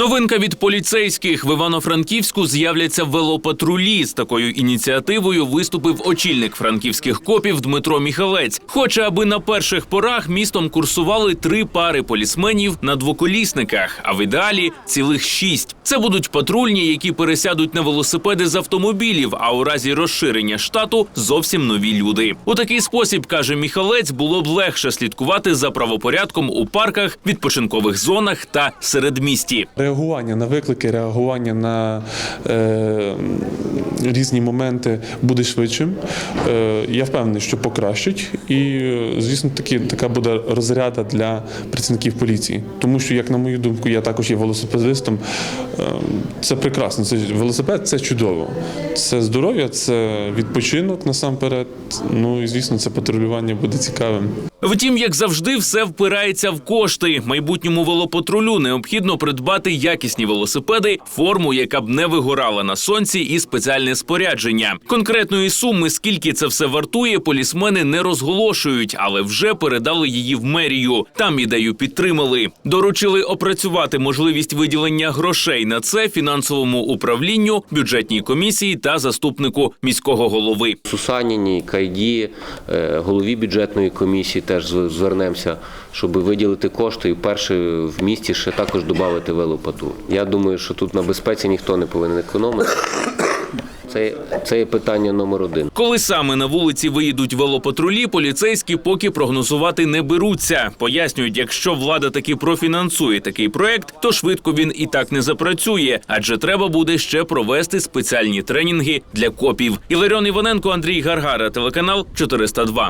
Новинка від поліцейських в Івано-Франківську з'являться велопатрулі. З такою ініціативою виступив очільник франківських копів Дмитро Міхалець. Хоче, аби на перших порах містом курсували три пари полісменів на двоколісниках, а в ідеалі цілих шість. Це будуть патрульні, які пересядуть на велосипеди з автомобілів. А у разі розширення штату зовсім нові люди. У такий спосіб каже Міхалець, було б легше слідкувати за правопорядком у парках, відпочинкових зонах та середмісті. Реагування на виклики, реагування на е, різні моменти буде швидшим. Е, я впевнений, що покращить. І, е, звісно, таки, така буде розряда для працівників поліції. Тому що, як на мою думку, я також є велосипедистом. Е, це прекрасно. Це велосипед це чудово. Це здоров'я, це відпочинок насамперед. Ну і звісно, це патрулювання буде цікавим. Втім, як завжди, все впирається в кошти. Майбутньому велопатрулю необхідно придбати якісні велосипеди, форму, яка б не вигорала на сонці, і спеціальне спорядження. Конкретної суми, скільки це все вартує, полісмени не розголошують, але вже передали її в мерію. Там ідею підтримали. Доручили опрацювати можливість виділення грошей на це фінансовому управлінню, бюджетній комісії та заступнику міського голови. Сусаніній, Кайді, е, голові бюджетної комісії теж звернемося, щоб виділити кошти і перше в місті ще також додати велопаду. Я думаю, що тут на безпеці ніхто не повинен економити. Це, це питання номер один. Коли саме на вулиці виїдуть велопатрулі, поліцейські поки прогнозувати не беруться. Пояснюють, якщо влада таки профінансує такий проект, то швидко він і так не запрацює, адже треба буде ще провести спеціальні тренінги для копів. Іларіон Іваненко, Андрій Гаргара, телеканал 402.